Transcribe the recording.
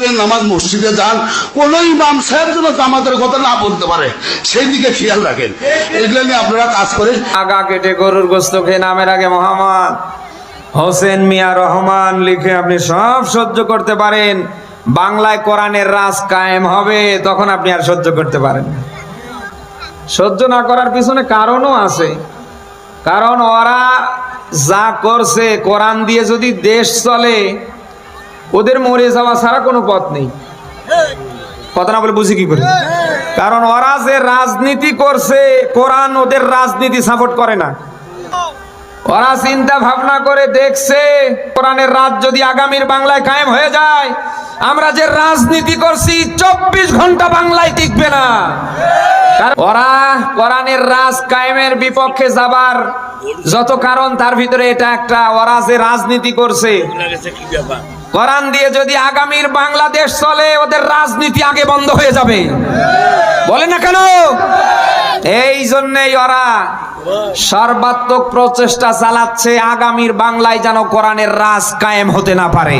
নামাজ মসজিদে যান, কোন ইমাম সাহেব যেন জামাতের কথা না বলতে পারে। সেই দিকে খেয়াল রাখেন। এগুলো নিয়ে আপনারা কাজ করেন। আগা কেটে গরুর গোস্ত খেয়ে নামের আগে মোহাম্মদ। হোসেন মিয়া রহমান লিখে আপনি সব সহ্য করতে পারেন। বাংলায় কোরআনের রাজ কায়েম হবে, তখন আপনি আর সহ্য করতে পারেন সহ্য না করার পিছনে কারণও আছে। কারণ ওরা যা করছে, কোরআন দিয়ে যদি দেশ চলে ওদের মরে যাওয়া ছাড়া কোনো পথ নেই। কথা না বলে বুঝি কি করে? কারণ ওরা যে রাজনীতি করছে, কোরআন ওদের রাজনীতি সাপোর্ট করে না। ওরা চিন্তা ভাবনা করে দেখছে, কোরআনের রাত যদি আগামীর বাংলায় কায়েম হয়ে যায়, আমরা যে রাজনীতি করছি, চব্বিশ ঘণ্টা বাংলায় টিকবে না। ওরা কোরআনের রাজ কায়েমের বিপক্ষে যাবার যত কারণ তার ভিতরে এটা একটা ওরা যে রাজনীতি করছে। কোরআন দিয়ে যদি আগামীর বাংলাদেশ চলে ওদের রাজনীতি আগে বন্ধ হয়ে যাবে। বলে না কেন? এই জন্যই ওরা সর্বাত্মক প্রচেষ্টা চালাচ্ছে আগামীর বাংলায় যেন কোরআনের রাজ কায়েম হতে না পারে।